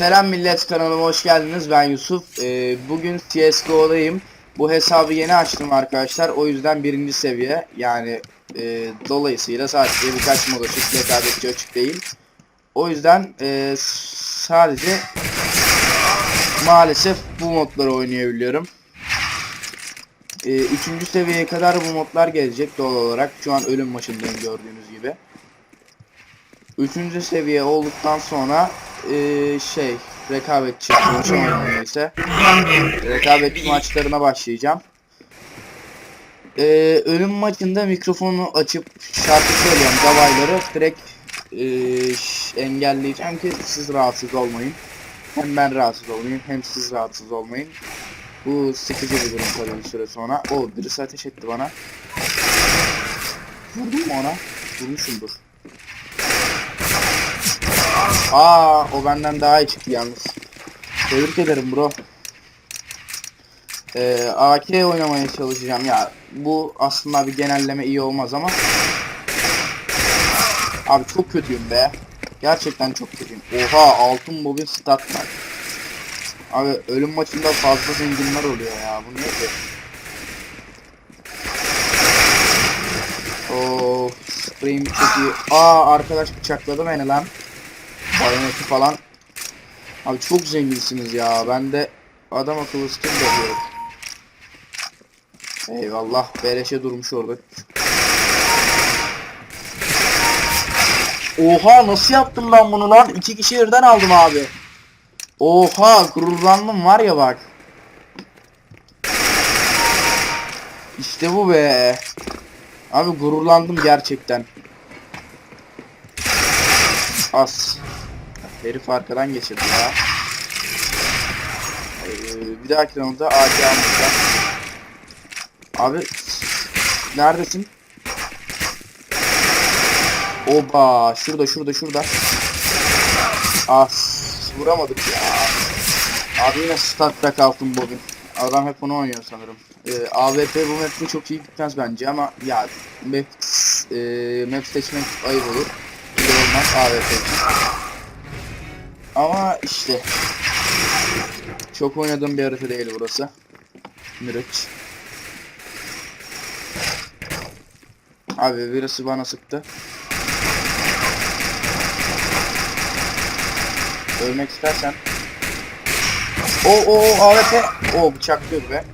Selam millet kanalıma hoş geldiniz. Ben Yusuf. Ee, bugün CSGO'dayım. Bu hesabı yeni açtım arkadaşlar. O yüzden birinci seviye. Yani e, dolayısıyla sadece birkaç mod açık, rekabetçi açık değil. O yüzden e, sadece maalesef bu modları oynayabiliyorum. E, üçüncü seviyeye kadar bu modlar gelecek doğal olarak. Şu an ölüm maçındayım gördüğünüz gibi. Üçüncü seviye olduktan sonra eee, şey rekabetçi ise rekabetçi maçlarına başlayacağım. Eee, ölüm maçında mikrofonu açıp şarkı söylüyorum davayları direkt ş- engelleyeceğim ki siz rahatsız olmayın. Hem ben rahatsız olmayayım hem siz rahatsız olmayın. Bu sıkıcı bir durum tabii bir süre sonra. O birisi ateş etti bana. Vurdum mu ona? Vurmuşumdur. Aa o benden daha iyi çıktı yalnız. Tebrik ederim bro. Ee, AK oynamaya çalışacağım ya. Bu aslında bir genelleme iyi olmaz ama. Abi çok kötüyüm be. Gerçekten çok kötüyüm. Oha altın bobin stat var. Abi ölüm maçında fazla zenginler oluyor ya. Bu ne ki? Oo, spreyim çok iyi. Aa arkadaş bıçakladı beni lan. Bayoneti falan. Abi çok zenginsiniz ya. Ben de adam akıllı skin doluyorum. Eyvallah. Beleşe durmuş orada. Oha nasıl yaptım ben bunu lan? İki kişi birden aldım abi. Oha gururlandım var ya bak. İşte bu be. Abi gururlandım gerçekten. As. Herif arkadan geçirdi ya. Ee, bir dahaki roundda AK almışlar. Abi neredesin? Oba şurada şurada şurada. As vuramadık ya. Abi yine statta kalktım bugün. Adam hep onu oynuyor sanırım. Ee, AWP bu map'te çok iyi gitmez bence ama ya map, e, map seçmek ayıp olur. Bir olmaz AWP için. Ama işte çok oynadığım bir harita değil burası. Miraç. Abi birisi bana sıktı. Ölmek istersen. O o AWP. O bıçaklıyor be.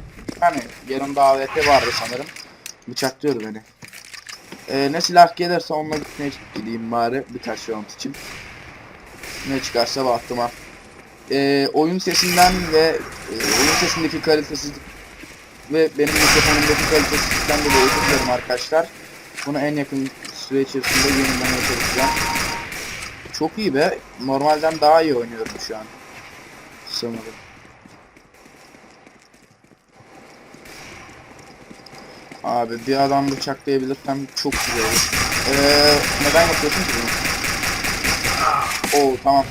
Hani yanımda AWP vardı sanırım. Bıçaklıyor beni. Ee, ne silah gelirse onunla gitmeye gideyim bari birkaç round için. Ne çıkarsa baktıma. Ee, oyun sesinden ve e, oyun sesindeki kalitesizlik ve benim mikrofonumdaki kalitesizlikten dolayı özür dilerim arkadaşlar. Bunu en yakın süre içerisinde yenilemeye çalışacağım. Çok iyi be. Normalden daha iyi oynuyorum şu an. Sanırım. Abi bir adam bıçaklayabilirsem çok güzel olur. Ee, neden yapıyorsun ki bunu? Oo tamam.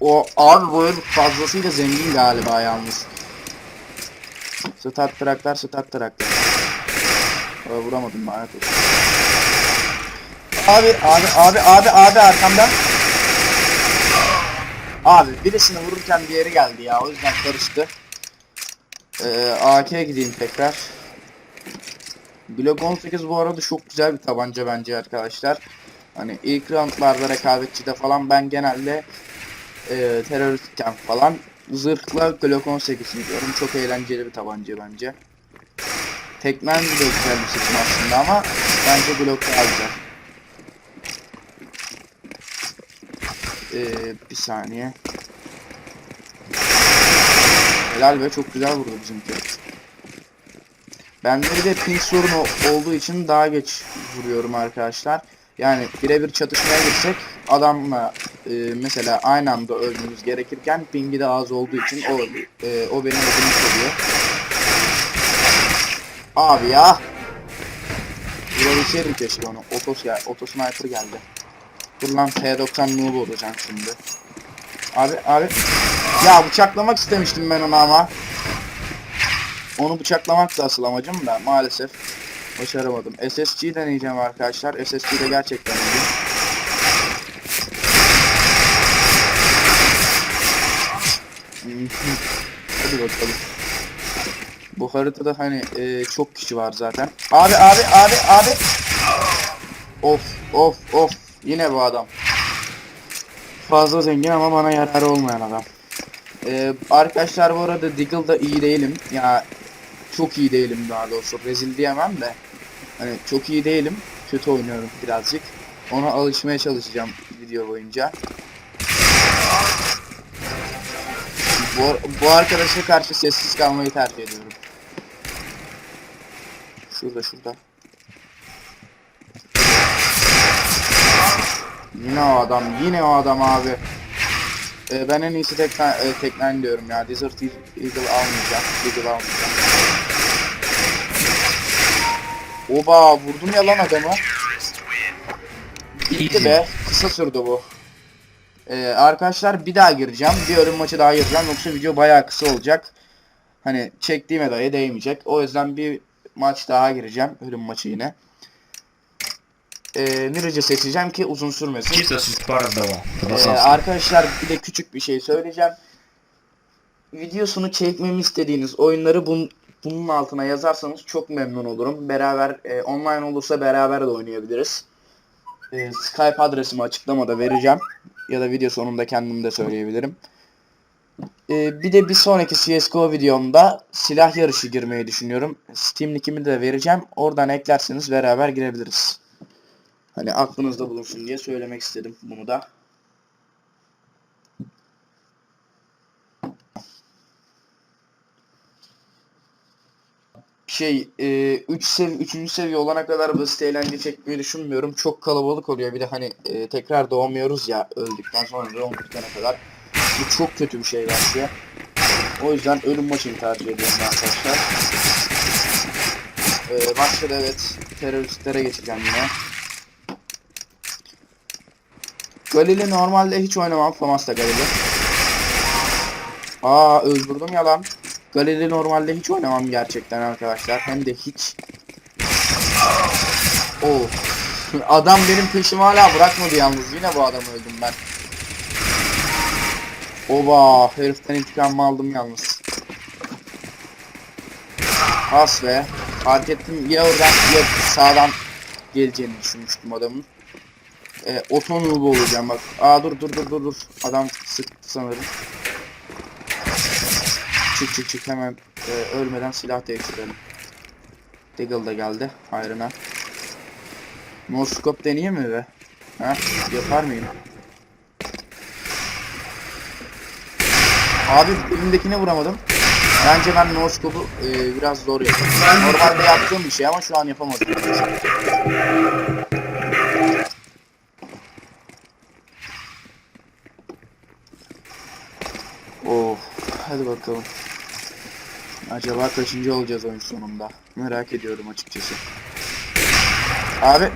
O abi bu fazlasıyla zengin galiba yalnız. Stat traktör, stat traktör. Aa, vuramadım lanet olsun. Abi abi abi abi abi arkamdan. Abi birisini vururken diğeri geldi ya o yüzden karıştı. Ee, AK'ye gideyim tekrar. Glock 18 bu arada çok güzel bir tabanca bence arkadaşlar. Hani ilk roundlarda rekabetçide falan ben genelde e, teröristken falan zırhla Glock 18 gidiyorum. Çok eğlenceli bir tabanca bence. Tekmen de güzel bir seçim aslında ama bence Glock daha güzel. Ee, bir saniye. Helal ve çok güzel vurdu bizimki. Bende de ping sorunu olduğu için daha geç vuruyorum arkadaşlar. Yani birebir çatışmaya girsek adamla e, mesela aynı anda ölmemiz gerekirken pingi de az olduğu için o e, o benim ödümü oluyor. Abi ya. Vurabilseydim keşke onu. Otos ya, otosniper geldi. Dur lan T90 noob olacağım şimdi. Abi abi. Ya bıçaklamak istemiştim ben onu ama. Onu bıçaklamak da asıl amacım da maalesef başaramadım. SSG deneyeceğim arkadaşlar. SSG de gerçekten iyi. Hadi bakalım. Bu haritada hani e, çok kişi var zaten. Abi abi abi abi. Of of of. Yine bu adam. Fazla zengin ama bana yararı olmayan adam. E, arkadaşlar bu arada Deagle'da iyi değilim. Ya çok iyi değilim daha doğrusu. Rezil diyemem de. Hani çok iyi değilim. Kötü oynuyorum birazcık. Ona alışmaya çalışacağım video boyunca. Bu, bu arkadaşa karşı sessiz kalmayı tercih ediyorum. Şurada şurada. Yine o adam, yine o adam abi. Ee, ben en iyisi teknen, e, teknen diyorum ya. Desert Eagle almayacağım. Eagle almayacağım. Oba vurdum ya lan adama. Bitti be. Kısa sürdü bu. Ee, arkadaşlar bir daha gireceğim. Bir ölüm maçı daha gireceğim. Yoksa video bayağı kısa olacak. Hani çektiğime dahi değmeyecek. O yüzden bir maç daha gireceğim. Ölüm maçı yine. Ee, Mirage'ı seçeceğim ki uzun sürmesin. Ee, arkadaşlar bir de küçük bir şey söyleyeceğim. Videosunu çekmemi istediğiniz oyunları bun bunun altına yazarsanız çok memnun olurum. Beraber e, online olursa beraber de oynayabiliriz. E, Skype adresimi açıklamada vereceğim. Ya da video sonunda kendim de söyleyebilirim. E, bir de bir sonraki CSGO videomda silah yarışı girmeyi düşünüyorum. Steam linkimi de vereceğim. Oradan eklerseniz beraber girebiliriz. Hani aklınızda bulunsun diye söylemek istedim bunu da. Şey 3 sev 3. seviye olana kadar basit eğlence çekmeyi düşünmüyorum. Çok kalabalık oluyor. Bir de hani e, tekrar doğmuyoruz ya öldükten sonra bitene kadar. Bu çok kötü bir şey bence. O yüzden ölüm maçını tercih ediyorum arkadaşlar. E, başka da evet teröristlere geçeceğim yine. Galil'i normalde hiç oynamam. Famas'ta Galil'i. Aa öldürdüm ya Galil'i normalde hiç oynamam gerçekten arkadaşlar. Hem de hiç. Oh. Adam benim peşimi hala bırakmadı yalnız. Yine bu adamı öldüm ben. Oba heriften intikamımı aldım yalnız. As be. Fark ettim ya oradan ya sağdan geleceğini düşünmüştüm adamın. E, otonom olacağım bak. Aa dur dur dur dur dur. Adam sıktı sanırım. Çık çık çık hemen e, ölmeden silah değiştirelim. Deagle da geldi hayrına. No scope deneyeyim mi be? Ha? Yapar mıyım? Abi elimdekine vuramadım. Bence ben no scope'u e, biraz zor yapıyorum. Normalde yaptığım bir şey ama şu an yapamadım. Of, hadi bakalım. Acaba kaçıncı olacağız oyun sonunda? Merak ediyorum açıkçası. Abi.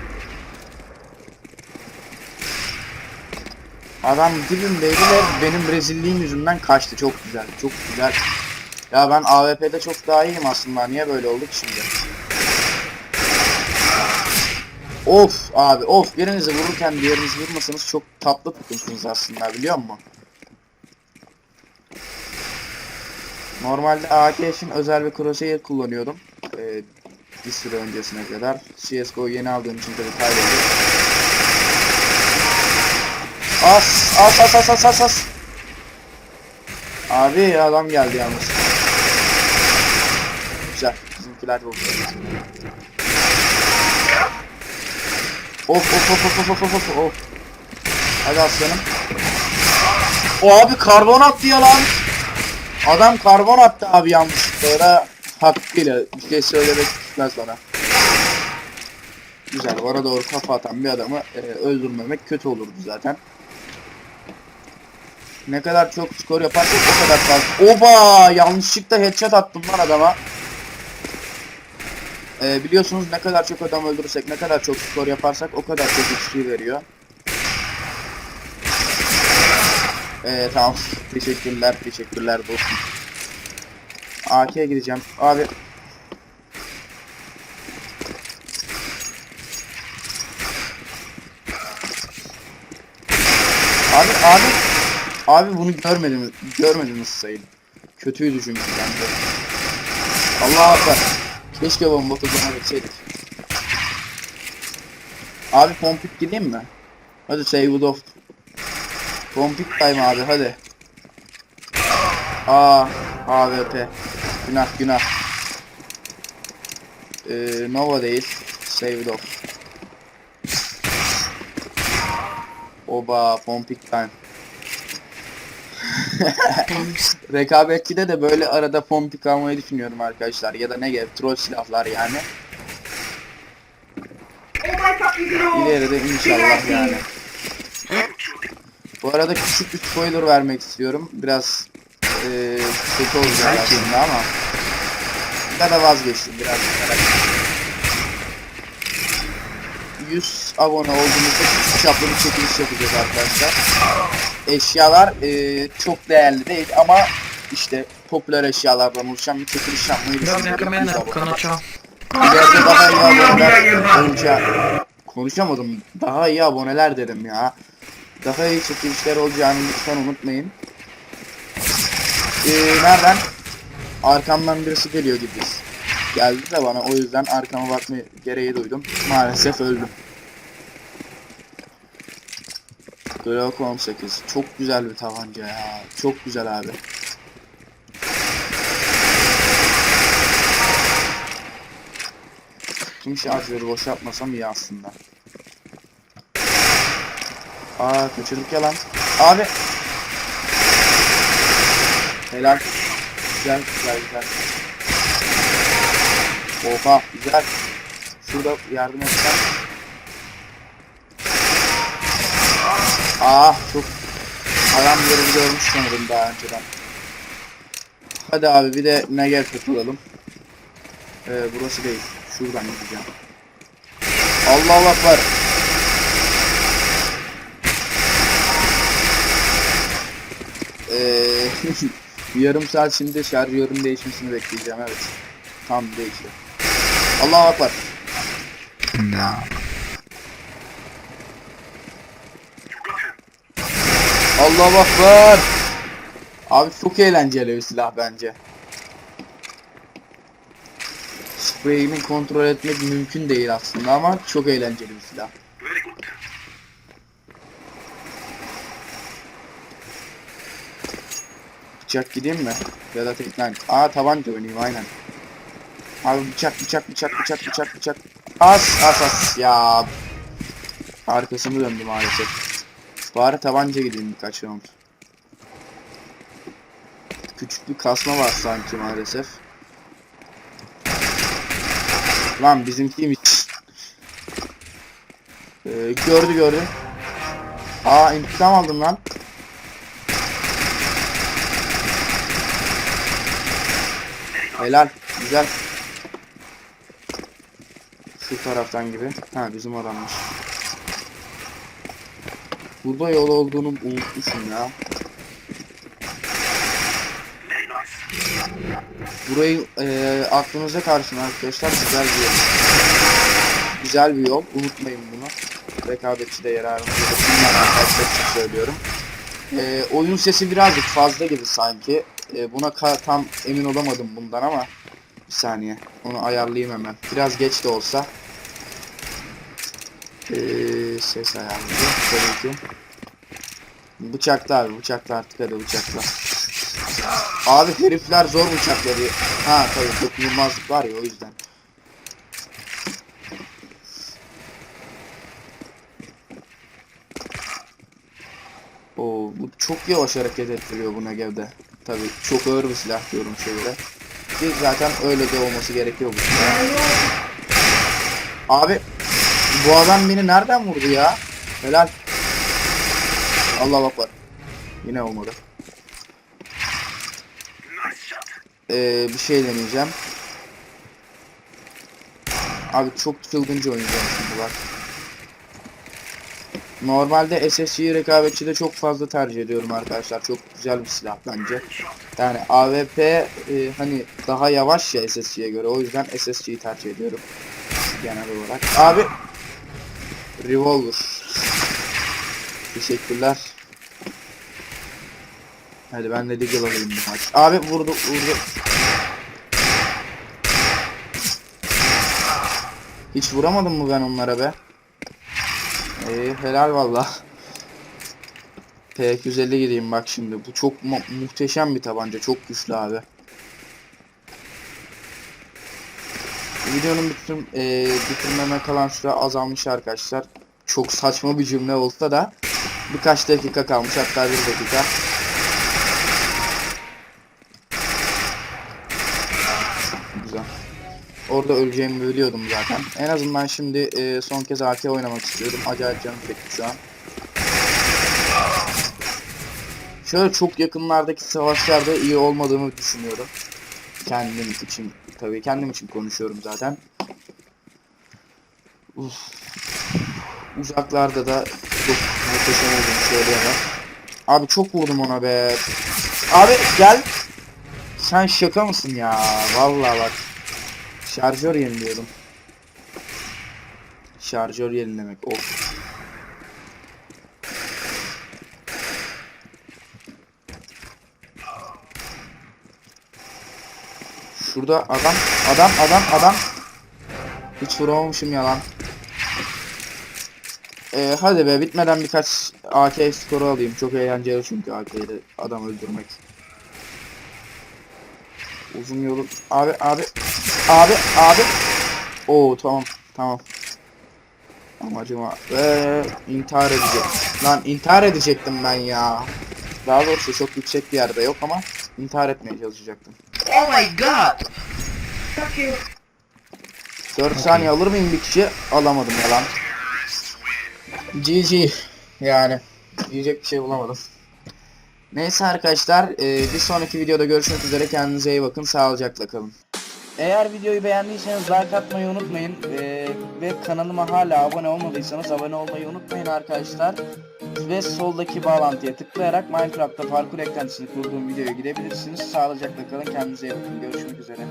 Adam dibimdeydi ve benim rezilliğim yüzünden kaçtı. Çok güzel, çok güzel. Ya ben AWP'de çok daha iyiyim aslında. Niye böyle oldu ki şimdi? Of abi of birinizi vururken diğerinizi vurmasanız çok tatlı tutunsunuz aslında biliyor musun? Normalde AK için özel bir crosshair kullanıyordum. Ee, bir süre öncesine kadar. CSGO yeni aldığım için tabii kaybettim. As as as as as as as. Abi adam geldi yalnız. Güzel. Bizimkiler de oldu. Of of of of of of of of. Hadi aslanım. O abi karbon attı ya lan. Adam karbon attı abi yanlışlıkla hakkıyla bir şey söylemek düşmez bana. Güzel bana doğru kafa atan bir adamı e, öldürmemek kötü olurdu zaten. Ne kadar çok skor yaparsak o kadar fazla. Oba yanlışlıkla headshot attım lan adama. E, biliyorsunuz ne kadar çok adam öldürürsek ne kadar çok skor yaparsak o kadar çok XP veriyor. Ee, tamam. Teşekkürler, teşekkürler dostum. AK'ye gideceğim. Abi. Abi, abi. Abi bunu görmediniz, görmediniz sayın. Kötüydü çünkü bence. Allah akbar. Keşke bomba kullanabilseydik. Abi pompik gideyim mi? Hadi save it off. Pompik time abi hadi. Aa AWP. Günah günah. Ee, Nova değil. Save it off. Oba pompik time. Rekabetçide de böyle arada pompik almayı düşünüyorum arkadaşlar. Ya da ne gerek troll silahlar yani. İleride inşallah yani. Bu arada küçük bir spoiler vermek istiyorum. Biraz eee kötü olacak aslında ama. Ben de vazgeçtim biraz. merak ettim. 100 abone olduğumuzda küçük çaplı bir çekiliş yapacağız arkadaşlar. Eşyalar eee, çok değerli değil ama işte popüler eşyalardan oluşan bir çekiliş yapmayı düşünüyorum. kamene, 100 abone. konocho. İleride daha iyi aboneler. Konuşamadım. Daha iyi aboneler dedim ya. Daha iyi çekilişler olacağını lütfen unutmayın. Ee, nereden? Arkamdan birisi geliyor gibi. Geldi de bana o yüzden arkama bakma gereği duydum. Maalesef öldüm. Glock 18. Çok güzel bir tabanca ya. Çok güzel abi. Tüm şarjörü boşaltmasam iyi aslında. Aa kaçırdık ya lan. Abi. Helal. Güzel güzel güzel. Oha güzel. Şurada yardım etsen. Aa çok adam yerini görmüş sanırım daha önceden. Hadi abi bir de Negev tutulalım. Ee, burası değil. Şuradan gideceğim. Allah Allah var. Ee, yarım saat şimdi şarjörün değişmesini bekleyeceğim evet. Tam değişti. Allah akbar. Allah akbar. Abi çok eğlenceli bir silah bence. Spreyini kontrol etmek mümkün değil aslında ama çok eğlenceli bir silah. Bıçak gideyim mi? Ya da tekrar. Aa tabanca oynayayım aynen. Abi bıçak bıçak bıçak bıçak bıçak bıçak. As as as ya. Arkasını döndü maalesef. Bari tabanca gideyim birkaç round. Küçük bir kasma var sanki maalesef. Lan bizimkiymiş. Ee, gördü gördü. Aa intikam aldım lan. Helal. Güzel. Şu taraftan gibi. Ha bizim adammış. Burada yol olduğunu unutmuşum ya. Burayı eee aklınıza karşın arkadaşlar güzel bir yol. Güzel bir yol. Unutmayın bunu. Rekabetçi de yararını bulunmayan arkadaşlar için söylüyorum. Eee, oyun sesi birazcık fazla gibi sanki. Eee, buna tam emin olamadım bundan ama bir saniye. Onu ayarlayayım hemen. Biraz geç de olsa. Eee, ses ayarları tabii ki. Bıçakla abi bıçakla artık hadi bıçakla. Abi herifler zor bıçakladı. Ha tabii dokunulmazlık var ya o yüzden. Oo, bu çok yavaş hareket ettiriyor bu Negev'de. Tabii çok ağır bir silah diyorum şeylere. Ki zaten öyle de olması gerekiyor bu. Abi bu adam beni nereden vurdu ya? Helal. Allah bak var. Yine olmadı. Ee, bir şey deneyeceğim. Abi çok çılgınca oynayacağım şimdi bak. Normalde SSG'yi rekabetçide çok fazla tercih ediyorum arkadaşlar. Çok güzel bir silah bence. Yani AWP e, hani daha yavaş ya SSG'ye göre. O yüzden SSG'yi tercih ediyorum. Genel olarak. Abi Revolver. Teşekkürler. Hadi ben de Deagle alayım bir maç. Abi vurdu vurdu. Hiç vuramadım mı ben onlara be? İyi helal valla. P250 gideyim bak şimdi. Bu çok mu- muhteşem bir tabanca. Çok güçlü abi. Videonun bitir, e, bitirmeme kalan süre azalmış arkadaşlar. Çok saçma bir cümle olsa da birkaç dakika kalmış hatta bir dakika. Güzel. Orada öleceğimi biliyordum zaten. En azından şimdi e, son kez AK oynamak istiyorum. Acayip canım çekti şu an. Şöyle çok yakınlardaki savaşlarda iyi olmadığımı düşünüyorum. Kendim için tabii kendim için konuşuyorum zaten. Uf. Uzaklarda da çok muhteşem olduğunu söyleyemem. Abi çok vurdum ona be. Abi gel. Sen şaka mısın ya? Vallahi bak. Şarjör yeniliyordum. Şarjör yenilemek. Of. Şurada adam, adam, adam, adam. Hiç vuramamışım yalan. Ee, hadi be bitmeden birkaç AK skoru alayım. Çok eğlenceli çünkü AK ile adam öldürmek. Uzun yolu. Abi abi. Abi abi. Oo tamam tamam. Amacım var. Ve intihar edecek. Lan intihar edecektim ben ya. Daha doğrusu çok yüksek bir yerde yok ama intihar etmeye çalışacaktım. Oh my god! Fuck you. 4 saniye alır mıyım bir kişi? Alamadım yalan. GG. Yani. Diyecek bir şey bulamadım. Neyse arkadaşlar. e, bir sonraki videoda görüşmek üzere. Kendinize iyi bakın. Sağlıcakla kalın. Eğer videoyu beğendiyseniz like atmayı unutmayın. E, ve kanalıma hala abone olmadıysanız abone olmayı unutmayın arkadaşlar. Ve soldaki bağlantıya tıklayarak Minecraft'ta parkur eklentisini kurduğum videoya gidebilirsiniz. Sağlıcakla kalın. Kendinize iyi bakın. Görüşmek üzere.